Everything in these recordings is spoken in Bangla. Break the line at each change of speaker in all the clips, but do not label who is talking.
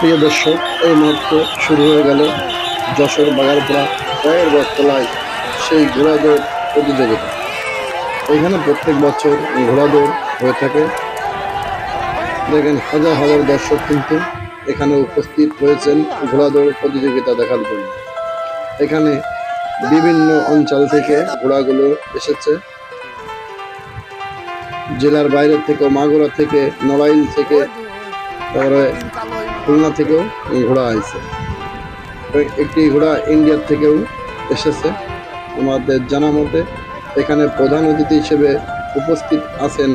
প্রিয় দর্শক, এই মুহূর্তে শুরু হয়ে গেল যশোর বাগারপাড়া পায়ের বটতলায় সেই ঘোড়া দৌড় প্রতিযোগিতা। এখানে প্রত্যেক বছর ঘোড়া দৌড় হয়ে থাকে। দেখেন হাজার হাজার দর্শক কিন্তু এখানে উপস্থিত হয়েছেন ঘোড়া দৌড় প্রতিযোগিতা দেখার জন্য। এখানে বিভিন্ন অঞ্চল থেকে ঘোড়াগুলো এসেছে। জেলার বাইরে থেকে মাগুরা থেকে, নড়াইল থেকে তারপরে খুলনা থেকেও ঘোড়া আছে একটি ঘোড়া ইন্ডিয়ার থেকেও এসেছে। আমাদের জানা মতে এখানে প্রধান অতিথি হিসেবে উপস্থিত আছেন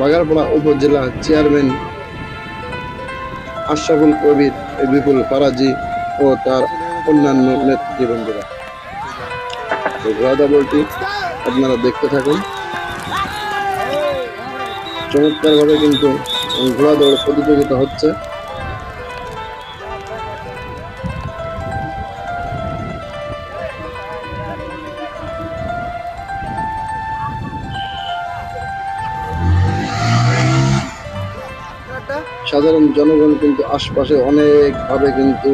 বাগারপাড়া উপজেলা চেয়ারম্যান আশরাফুল কবির, বিপুল ফারাজি ও তার অন্যান্য নেতৃবৃন্দরা। তো ঘোড়া দলটি আপনারা দেখতে থাকুন। চমৎকারভাবে কিন্তু ঘোড়া দৌড় প্রতিযোগিতা হচ্ছে। সাধারণ জনগণ কিন্তু আশপাশে অনেকভাবে কিন্তু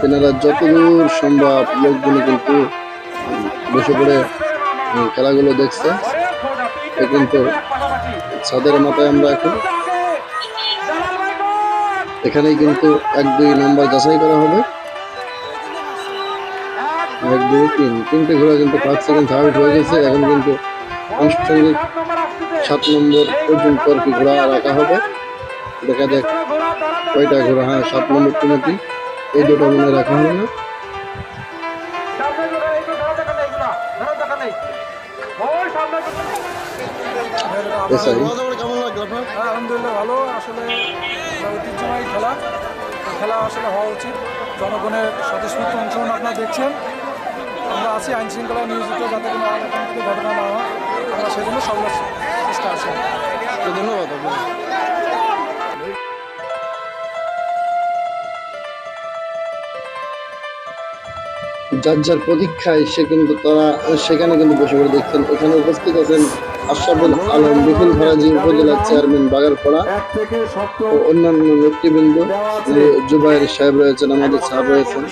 তেনারা যতদূর সম্ভব লোকগুলো কিন্তু বসে পড়ে খেলাগুলো দেখছে। কিন্তু ছাদের মাথায় আমরা এখন এখানেই কিন্তু এক দুই নম্বর যাচাই করা হবে। এক দুই তিন। তিনটে ঘোড়া কিন্তু পাঁচ সেকেন্ড থার্ড হয়ে গেছে। এখন কিন্তু আনুষ্ঠানিক সাত নম্বর পর্যন্ত আর কি ঘোড়া রাখা হবে। দেখা যাক কয়টা ঘোড়া হ্যাঁ সাত নম্বর তিনটি। এই দুটো মনে রাখা হবে না। এসআই
কেমন লাগল আপনার? আলহামদুলিল্লাহ ভালো। আসলে খেলা আসলে হওয়া উচিত। জনগণের স্বতঃস্ফূর্ত অংশগ্রহণ আপনারা দেখছেন। আমরা আছি আইন শৃঙ্খলা নিয়োজিত যাতে কোনো ঘটনা না হয় আমরা সেজন্য সর্ব চেষ্টা আছি
ধন্যবাদ। যার যার প্রতীক্ষায় সে কিন্তু তারা সেখানে কিন্তু বসে পড়ে। দেখছেন এখানে উপস্থিত আছেন আশরাফুল আলম বিপুল ফরাজি উপজেলা চেয়ারম্যান বাগারপাড়া
এক
ও অন্যান্য নেতৃবৃন্দ জুবাইর সাহেব রয়েছেন আমাদের সাহেব রয়েছেন।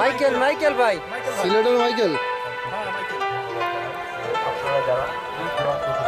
মাইকেল মাইকেল ভাই।
সিলেটের মাইকেল?
আপনারা যারা
ভোট দিতে।